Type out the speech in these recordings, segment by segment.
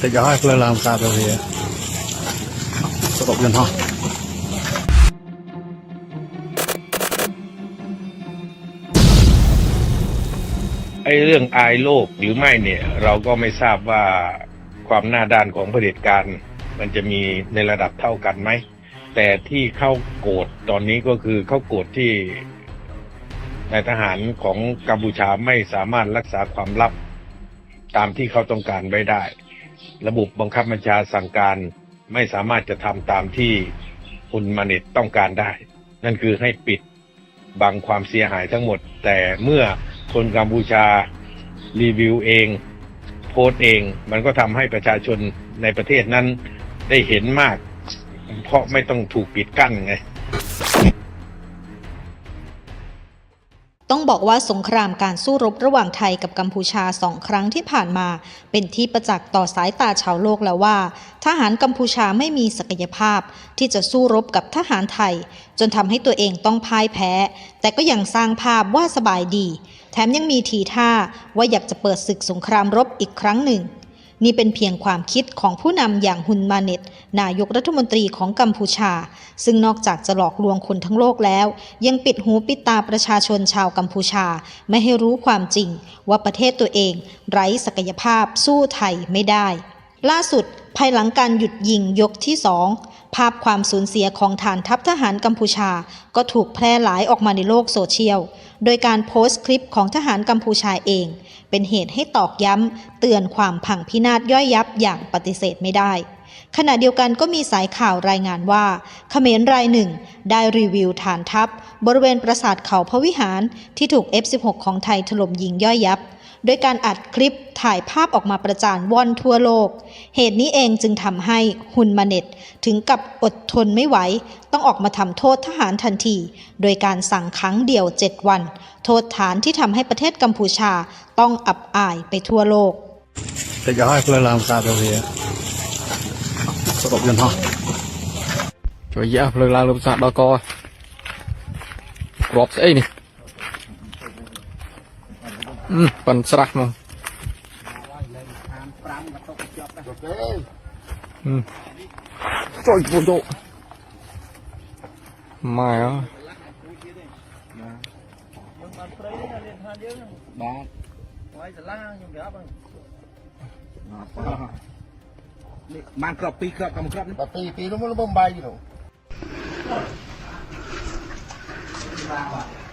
Teď já jak lelám kádově. Zrobię no. ไอ้เรื่องอายโลกหรือไม่เนี่ย เราก็ไม่ทราบว่าความหน้าด้านของเผด็จการมันจะมีในระดับเท่ากันไหม แต่ที่เข้าโกรธตอนนี้ก็คือเข้าโกรธที่นายทหารของกัมพูชาไม่สามารถรักษาความลับ ตามที่เขาต้องการไว้ได้ ระบบบังคับบัญชาสั่งการไม่สามารถจะทำตามที่คุณมาเน็ตต้องการได้ นั่นคือให้ปิดบังความเสียหายทั้งหมด แต่เมื่อคนกัมพูชารีวิวเอง โพสต์เอง มันก็ทำให้ประชาชนในประเทศนั้นได้เห็นมาก เพราะไม่ต้องถูกปิดกั้นไง ต้องบอกว่าสงครามการสู้รบระหว่างไทยกับกัมพูชาสองครั้งที่ผ่านมา เป็นที่ประจักษ์ต่อสายตาชาวโลกแล้วว่า ทหารกัมพูชาไม่มีศักยภาพ ที่จะสู้รบกับทหารไทย จนทำให้ตัวเองต้องพ่ายแพ้ แต่ก็ยังสร้างภาพว่าสบายดี แถมยังมีทีท่าว่าอยากจะเปิดศึกสงครามรบอีกครั้งหนึ่ง นี่เป็นเพียงความคิดของผู้นำอย่างฮุนมาเน็ต นายกรัฐมนตรีของกัมพูชา ซึ่งนอกจากจะหลอกลวงคนทั้งโลกแล้ว ยังปิดหูปิดตาประชาชนชาวกัมพูชา ไม่ให้รู้ความจริง ว่าประเทศตัวเอง ไร้ศักยภาพสู้ไทยไม่ได้ ล่าสุดภายหลังการหยุดยิงยกที่สอง ภาพความสูญเสียของฐานทัพทหารกัมพูชา ก็ถูกแพร่หลายออกมาในโลกโซเชียล โดยการโพสต์คลิปของทหารกัมพูชาเอง เป็นเหตุให้ตอกย้ำ เตือนความพังพินาศย่อยยับอย่างปฏิเสธไม่ได้ ขณะเดียวกันก็มีสายข่าวรายงานว่าเขมรรายหนึ่ง ได้รีวิวฐานทัพ บริเวณปราสาทเขาพระวิหารที่ถูก F16 ของไทยถล่มยิงย่อยยับ ด้วยการอัดคลิปถ่ายภาพออกมาประจานว่อนทั่วโลก เหตุนี้เองจึงทำให้ฮุนมาเน็ตถึงกับอดทนไม่ไหว ต้องออกมาทำโทษทหารทันที โดยการสั่งขังเดียว 7 วัน โทษฐานที่ทำให้ประเทศกัมพูชาต้องอับอายไปทั่วโลก แต่จะให้พลรามซาเปียสกบยันห้ฮะช่วยแย่พลรามซาดอกอกรอบเอ้นี่ ប៉ិនស្រះមកចុយពុទ្ធម៉ែអើយើងបានព្រៃណាលៀនឋានយើងបាទហើយសាឡាខ្ញុំប្រាប់ហ្នឹងនេះបានក្របពីរក្របកំក្របនេះបាទពីរពីរនោះមិនបំបាយទេនោះបាទបាទ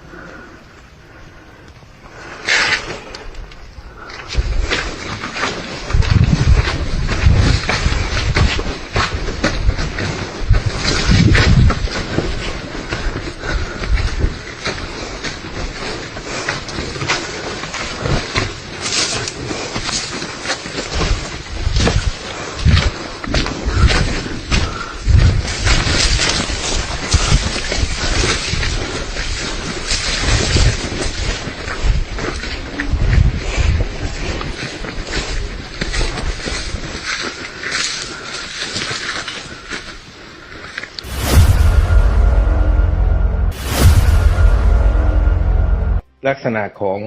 ลักษณะของ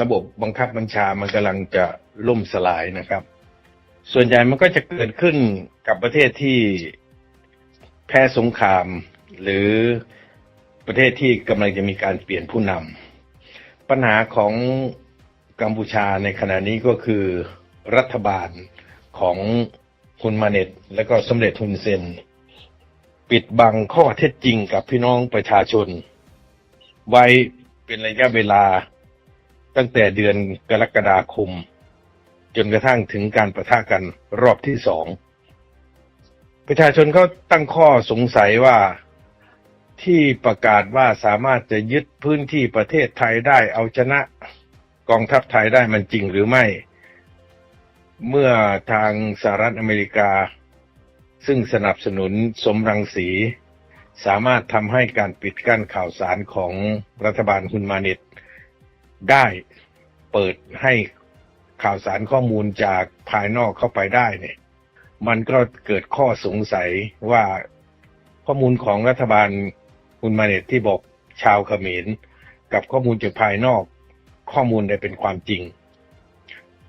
ระบบบังคับบัญชามันกำลังจะล่มสลายนะครับ ส่วนใหญ่มันก็จะเกิดขึ้นกับประเทศที่แพ้สงคราม หรือประเทศที่กำลังจะมีการเปลี่ยนผู้นำปัญหาของกัมพูชาในขณะนี้ก็คือรัฐบาลของคุณมาเน็ต และก็สมเด็จทุนเซน ปิดบังข้อเท็จจริงกับพี่น้องประชาชน ไว้ เป็นระยะเวลาตั้งแต่เดือนกรกฎาคม จนกระทั่งถึงการประทะกันรอบที่สอง ประชาชนเขาตั้งข้อสงสัยว่าที่ประกาศว่าสามารถจะยึดพื้นที่ประเทศไทยได้เอาชนะกองทัพไทยได้มันจริงหรือไม่ เมื่อทางสหรัฐอเมริกา ซึ่งสนับสนุนสมรังสี สามารถทำให้การปิดกั้นข่าวสารของรัฐบาลฮุนมาเน็ตได้เปิดให้ข่าวสารข้อมูลจากภายนอกเข้าไปได้เนี่ย มันก็เกิดข้อสงสัยว่าข้อมูลของรัฐบาลฮุนมาเน็ตที่บอกชาวเขมรกับข้อมูลจากภายนอกข้อมูลใดเป็นความจริง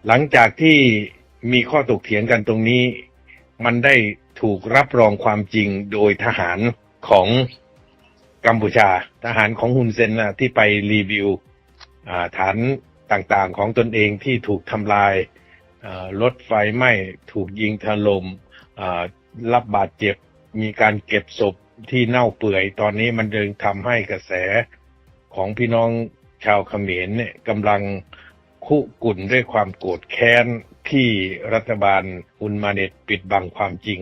หลังจากที่มีข้อตกเถียงกันตรงนี้ มันได้ถูกรับรองความจริงโดยทหาร ของกัมพูชา ทหารของฮุนเซนนะที่ไปรีวิวฐานต่างๆของตนเองที่ถูกทำลายรถไฟไหม้ถูกยิงถล่มอ่ารับบาดเจ็บมีการเก็บศพที่เน่าเปื่อย ตอนนี้มันเดินทำให้กระแสของพี่น้องชาวเขมรเนี่ยกำลังคุกุ่นด้วยความโกรธแค้นที่รัฐบาลอุนมาเนตปิดบังความจริง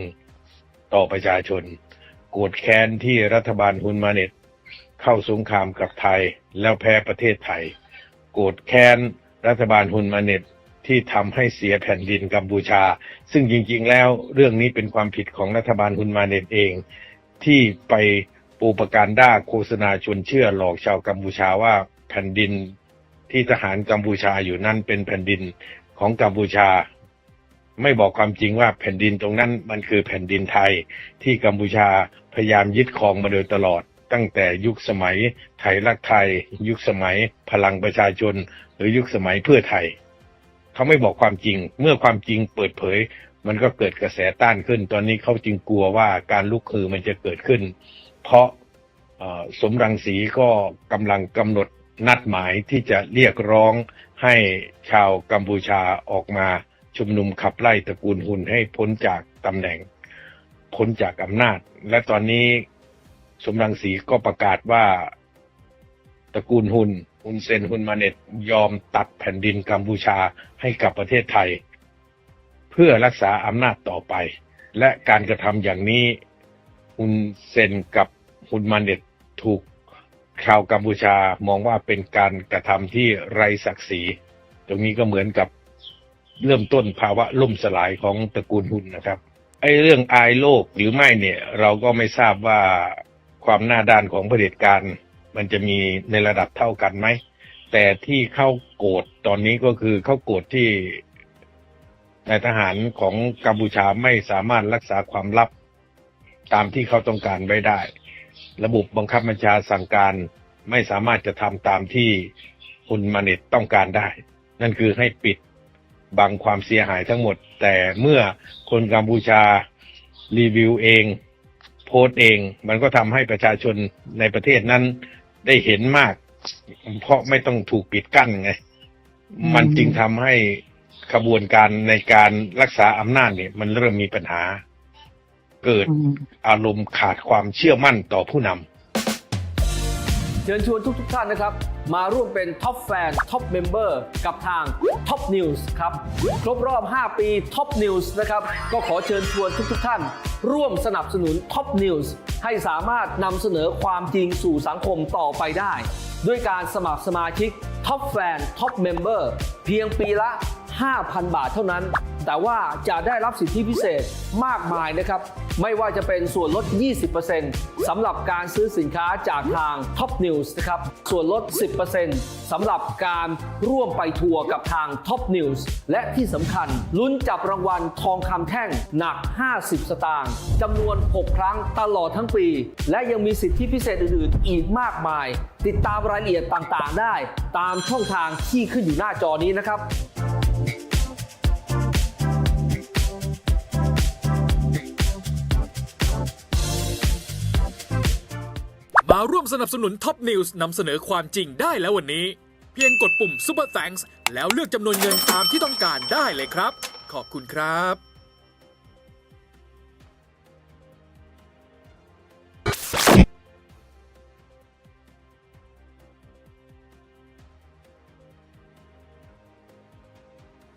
ต่อประชาชน โกรธแค้นที่รัฐบาลฮุนมาเน็ตเข้าสงครามกับไทยแล้วแพ้ประเทศไทย โกรธแค้นรัฐบาลฮุนมาเน็ตที่ทำให้เสียแผ่นดินกัมพูชา ซึ่งจริงๆแล้วเรื่องนี้เป็นความผิดของรัฐบาลฮุนมาเน็ตเอง ที่ไปปูประการด้าโฆษณาชวนเชื่อหลอกชาวกัมพูชาว่าแผ่นดินที่ทหารกัมพูชาอยู่นั่นเป็นแผ่นดินของกัมพูชา ไม่บอกความจริงว่าแผ่นดินตรงนั้นมันคือแผ่นดินไทยที่กัมพูชาพยายามยึดครองมาโดยตลอด ตั้งแต่ยุคสมัยไทยรักไทย ยุคสมัยพลังประชาชน หรือยุคสมัยเพื่อไทย เขาไม่บอกความจริง เมื่อความจริงเปิดเผย มันก็เกิดกระแสต้านขึ้น ตอนนี้เขาจึงกลัวว่าการลุกคือมันจะเกิดขึ้น เพราะสมรังสีก็กำลังกำหนดนัดหมายที่จะเรียกร้องให้ชาวกัมพูชาออกมา ชุมนุมขับไล่ตระกูลหุ่นให้พ้นจากตำแหน่ง พ้นจากอำนาจ และตอนนี้สมรังสีก็ประกาศว่าตระกูลหุนฮุนเซนฮุนมาเน็ตยอมตัดแผ่นดินกัมพูชาให้กับประเทศไทย เพื่อรักษาอำนาจต่อไป และการกระทำอย่างนี้ฮุนเซนกับฮุนมาเน็ตถูกชาวกัมพูชามองว่าเป็นการกระทำที่ไร้ศักดิ์ศรี ตรงนี้ก็เหมือนกับ เริ่มต้นภาวะล่มสลายของตระกูลหุ้นนะครับไอ้เรื่องอายโลกหรือไม่เนี่ย เราก็ไม่ทราบว่าความหน้าด้านของเผด็จการ มันจะมีในระดับเท่ากันไหม แต่ที่เข้าโกรธตอนนี้ก็คือเข้าโกรธที่นายทหารของกัมพูชาไม่สามารถรักษาความลับ ตามที่เขาต้องการไว้ได้ ระบบบังคับบัญชาสั่งการไม่สามารถจะทำตามที่ฮุนมาเน็ตต้องการได้ นั่นคือให้ปิด บังความเสียหายทั้งหมด แต่เมื่อคนกัมพูชารีวิวเอง โพสต์เอง มันก็ทำให้ประชาชนในประเทศนั้นได้เห็นมาก เพราะไม่ต้องถูกปิดกั้นไง มันจึงทำให้ขบวนการในการรักษาอำนาจเนี่ย มันเริ่มมีปัญหา เกิดอารมณ์ขาดความเชื่อมั่นต่อผู้นำเชิญชวนทุกทท่านนะครับ มาร่วมเป็นท็อปแฟนท็อปเมมเบอร์กับทาง Top News ครับ ครบรอบ 5 ปี Top News นะครับ ก็ขอเชิญชวนทุกทท่าน ร่วมสนับสนุน Top News ให้สามารถนำเสนอความจริงสู่สังคมต่อไปได้ ด้วยการสมัครสมาชิก Top Fan Top Member เพียงปีละ 5,000 บาทเท่านั้น แต่ว่าจะได้รับสิทธิพิเศษมากมายนะครับ ไม่ว่าจะเป็นส่วนลด 20%สำหรับการซื้อสินค้าจากทาง Top News นะครับ ส่วนลด 10%สำหรับการร่วมไปทัวร์กับทาง Top News และที่สำคัญ ลุ้นจับรางวัลทองคำแท่งหนัก 50 สตางค์จำนวน 6 ครั้งตลอดทั้งปี และยังมีสิทธิพิเศษอื่นๆ อีกมากมาย ติดตามรายละเอียดต่างๆ ได้ ตามช่องทางที่ขึ้นอยู่หน้าจอนี้นะครับ มาร่วมสนับสนุนท็อปนิวส์นำเสนอความจริงได้แล้ววันนี้ เพียงกดปุ่ม Super Thanks แล้วเลือกจำนวนเงินตามที่ต้องการได้เลยครับ ขอบคุณครับ